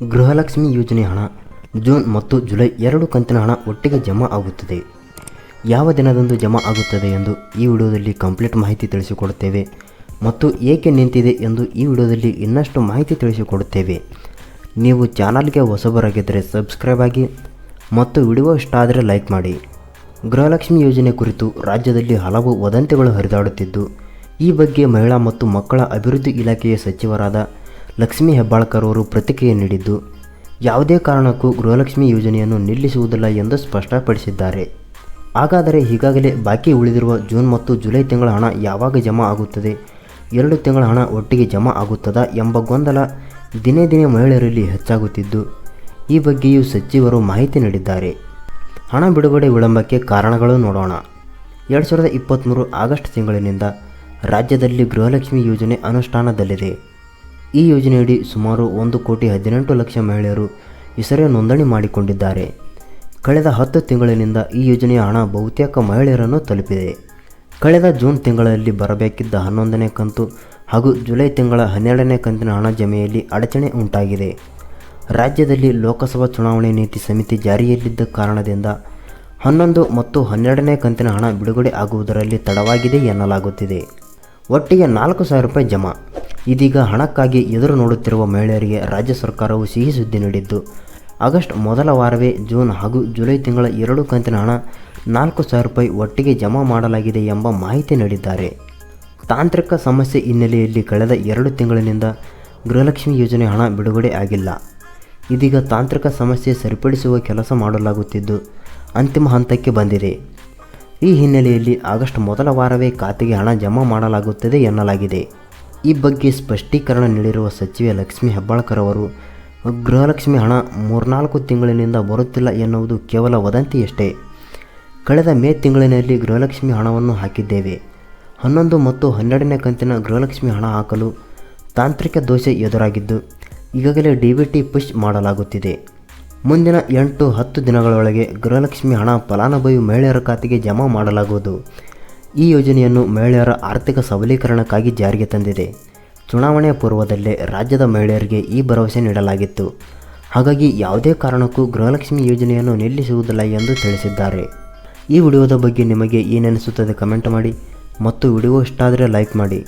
ಗೃಹಲಕ್ಷ್ಮಿ ಯೋಜನೆ ಹಣ. ಜೂನ್ ಮತ್ತು ಜುಲೈ ಎರಡು ಕಂತಿನ ಹಣ ಒಟ್ಟಿಗೆ ಜಮಾ ಆಗುತ್ತದೆ. ಯಾವ ದಿನದಂದು ಜಮಾ ಆಗುತ್ತದೆ ಎಂದು ಈ ವಿಡಿಯೋದಲ್ಲಿ ಕಂಪ್ಲೀಟ್ ಮಾಹಿತಿ ತಿಳಿಸಿಕೊಡುತ್ತೇವೆ ಮತ್ತು ಏಕೆ ನಿಂತಿದೆ ಎಂದು ಈ ವಿಡಿಯೋದಲ್ಲಿ ಇನ್ನಷ್ಟು ಮಾಹಿತಿ ತಿಳಿಸಿಕೊಡುತ್ತೇವೆ. ನೀವು ಚಾನಲ್ಗೆ ಹೊಸಬರಾಗಿದ್ದರೆ ಸಬ್ಸ್ಕ್ರೈಬ್ ಆಗಿ ಮತ್ತು ವಿಡಿಯೋ ಇಷ್ಟ ಆದರೆ ಲೈಕ್ ಮಾಡಿ. ಗೃಹಲಕ್ಷ್ಮಿ ಯೋಜನೆ ಕುರಿತು ರಾಜ್ಯದಲ್ಲಿ ಹಲವು ವದಂತಿಗಳು ಹರಿದಾಡುತ್ತಿದ್ದು, ಈ ಬಗ್ಗೆ ಮಹಿಳಾ ಮತ್ತು ಮಕ್ಕಳ ಅಭಿವೃದ್ಧಿ ಇಲಾಖೆಯ ಸಚಿವರಾದ ಲಕ್ಷ್ಮೀ ಹೆಬ್ಬಾಳ್ಕರ್ ಅವರು ಪ್ರತಿಕ್ರಿಯೆ ನೀಡಿದ್ದು, ಯಾವುದೇ ಕಾರಣಕ್ಕೂ ಗೃಹಲಕ್ಷ್ಮಿ ಯೋಜನೆಯನ್ನು ನಿಲ್ಲಿಸುವುದಿಲ್ಲ ಎಂದು ಸ್ಪಷ್ಟಪಡಿಸಿದ್ದಾರೆ. ಹಾಗಾದರೆ ಈಗಾಗಲೇ ಬಾಕಿ ಉಳಿದಿರುವ ಜೂನ್ ಮತ್ತು ಜುಲೈ ತಿಂಗಳ ಹಣ ಯಾವಾಗ ಜಮಾ ಆಗುತ್ತದೆ? ಎರಡು ತಿಂಗಳ ಹಣ ಒಟ್ಟಿಗೆ ಜಮಾ ಆಗುತ್ತದಾ ಎಂಬ ಗೊಂದಲ ದಿನೇ ದಿನೇ ಮಹಿಳೆಯರಲ್ಲಿ ಹೆಚ್ಚಾಗುತ್ತಿದ್ದು, ಈ ಬಗ್ಗೆಯೂ ಸಚಿವರು ಮಾಹಿತಿ ನೀಡಿದ್ದಾರೆ. ಹಣ ಬಿಡುಗಡೆ ವಿಳಂಬಕ್ಕೆ ಕಾರಣಗಳು ನೋಡೋಣ. ಎರಡು ಸಾವಿರದ ಇಪ್ಪತ್ತ್ಮೂರು ಆಗಸ್ಟ್ ತಿಂಗಳಿನಿಂದ ರಾಜ್ಯದಲ್ಲಿ ಗೃಹಲಕ್ಷ್ಮಿ ಯೋಜನೆ ಅನುಷ್ಠಾನದಲ್ಲಿದೆ. ಈ ಯೋಜನೆಯಡಿ ಸುಮಾರು ಒಂದು ಕೋಟಿ ಹದಿನೆಂಟು ಲಕ್ಷ ಮಹಿಳೆಯರು ಹೆಸರೇ ನೋಂದಣಿ ಮಾಡಿಕೊಂಡಿದ್ದಾರೆ. ಕಳೆದ ಹತ್ತು ತಿಂಗಳಿನಿಂದ ಈ ಯೋಜನೆಯ ಹಣ ಬಹುತೇಕ ಮಹಿಳೆಯರನ್ನು ತಲುಪಿದೆ. ಕಳೆದ ಜೂನ್ ತಿಂಗಳಲ್ಲಿ ಬರಬೇಕಿದ್ದ ಹನ್ನೊಂದನೇ ಕಂತು ಹಾಗೂ ಜುಲೈ ತಿಂಗಳ ಹನ್ನೆರಡನೇ ಕಂತಿನ ಹಣ ಜಮೆಯಲ್ಲಿ ಅಡಚಣೆ ಉಂಟಾಗಿದೆ. ರಾಜ್ಯದಲ್ಲಿ ಲೋಕಸಭಾ ಚುನಾವಣೆ ನೀತಿ ಸಮಿತಿ ಜಾರಿಯಲ್ಲಿದ್ದ ಕಾರಣದಿಂದ ಹನ್ನೊಂದು ಮತ್ತು ಹನ್ನೆರಡನೇ ಕಂತಿನ ಹಣ ಬಿಡುಗಡೆ ಆಗುವುದರಲ್ಲಿ ತಡವಾಗಿದೆ ಎನ್ನಲಾಗುತ್ತಿದೆ. ಒಟ್ಟಿಗೆ ನಾಲ್ಕು ಸಾವಿರ ರೂಪಾಯಿ ಜಮಾ ಇದೀಗ ಹಣಕ್ಕಾಗಿ ಎದುರು ನೋಡುತ್ತಿರುವ ಮಹಿಳೆಯರಿಗೆ ರಾಜ್ಯ ಸರ್ಕಾರವು ಸಿಹಿ ಸುದ್ದಿ ನೀಡಿದ್ದು, ಆಗಸ್ಟ್ ಮೊದಲ ವಾರವೇ ಜೂನ್ ಹಾಗೂ ಜುಲೈ ತಿಂಗಳ ಎರಡು ಕಂತಿನ ಹಣ ನಾಲ್ಕು ಸಾವಿರ ರೂಪಾಯಿ ಒಟ್ಟಿಗೆ ಜಮಾ ಮಾಡಲಾಗಿದೆ ಎಂಬ ಮಾಹಿತಿ ನೀಡಿದ್ದಾರೆ. ತಾಂತ್ರಿಕ ಸಮಸ್ಯೆ ಹಿನ್ನೆಲೆಯಲ್ಲಿ ಕಳೆದ ಎರಡು ತಿಂಗಳಿನಿಂದ ಗೃಹಲಕ್ಷ್ಮಿ ಯೋಜನೆ ಹಣ ಬಿಡುಗಡೆ ಆಗಿಲ್ಲ. ಇದೀಗ ತಾಂತ್ರಿಕ ಸಮಸ್ಯೆ ಸರಿಪಡಿಸುವ ಕೆಲಸ ಮಾಡಲಾಗುತ್ತಿದ್ದು, ಅಂತಿಮ ಹಂತಕ್ಕೆ ಬಂದಿದೆ. ಈ ಹಿನ್ನೆಲೆಯಲ್ಲಿ ಆಗಸ್ಟ್ ಮೊದಲ ವಾರವೇ ಖಾತೆಗೆ ಹಣ ಜಮಾ ಮಾಡಲಾಗುತ್ತದೆ ಎನ್ನಲಾಗಿದೆ. ಈ ಬಗ್ಗೆ ಸ್ಪಷ್ಟೀಕರಣ ನೀಡಿರುವ ಸಚಿವೆ ಲಕ್ಷ್ಮೀ ಹೆಬ್ಬಾಳ್ಕರ್ ಅವರು, ಗೃಹಲಕ್ಷ್ಮಿ ಹಣ ಮೂರ್ನಾಲ್ಕು ತಿಂಗಳಿನಿಂದ ಬರುತ್ತಿಲ್ಲ ಎನ್ನುವುದು ಕೇವಲ ವದಂತಿಯಷ್ಟೇ. ಕಳೆದ ಮೇ ತಿಂಗಳಿನಲ್ಲಿ ಗೃಹಲಕ್ಷ್ಮಿ ಹಣವನ್ನು ಹಾಕಿದ್ದೇವೆ. ಹನ್ನೊಂದು ಮತ್ತು ಹನ್ನೆರಡನೇ ಕಂತಿನ ಗೃಹಲಕ್ಷ್ಮಿ ಹಣ ಹಾಕಲು ತಾಂತ್ರಿಕ ದೋಷ ಎದುರಾಗಿದ್ದು, ಈಗಾಗಲೇ ಡಿ ವಿ ಟಿ ಪುಷ್ ಮಾಡಲಾಗುತ್ತಿದೆ. ಮುಂದಿನ ಎಂಟು ಹತ್ತು ದಿನಗಳೊಳಗೆ ಗೃಹಲಕ್ಷ್ಮಿ ಹಣ ಫಲಾನುಭವಿ ಮಹಿಳೆಯರ ಖಾತೆಗೆ ಜಮಾ ಮಾಡಲಾಗುವುದು. ಈ ಯೋಜನೆಯನ್ನು ಮಹಿಳೆಯರ ಆರ್ಥಿಕ ಸಬಲೀಕರಣಕ್ಕಾಗಿ ಜಾರಿಗೆ ತಂದಿದೆ. ಚುನಾವಣೆಯ ಪೂರ್ವದಲ್ಲೇ ರಾಜ್ಯದ ಮಹಿಳೆಯರಿಗೆ ಈ ಭರವಸೆ ನೀಡಲಾಗಿತ್ತು. ಹಾಗಾಗಿ ಯಾವುದೇ ಕಾರಣಕ್ಕೂ ಗೃಹಲಕ್ಷ್ಮಿ ಯೋಜನೆಯನ್ನು ನಿಲ್ಲಿಸುವುದಿಲ್ಲ ಎಂದು ತಿಳಿಸಿದ್ದಾರೆ. ಈ ವಿಡಿಯೋದ ಬಗ್ಗೆ ನಿಮಗೆ ಏನೆನಿಸುತ್ತದೆ ಕಮೆಂಟ್ ಮಾಡಿ ಮತ್ತು ವಿಡಿಯೋ ಇಷ್ಟ ಆದರೆ ಲೈಕ್ ಮಾಡಿ.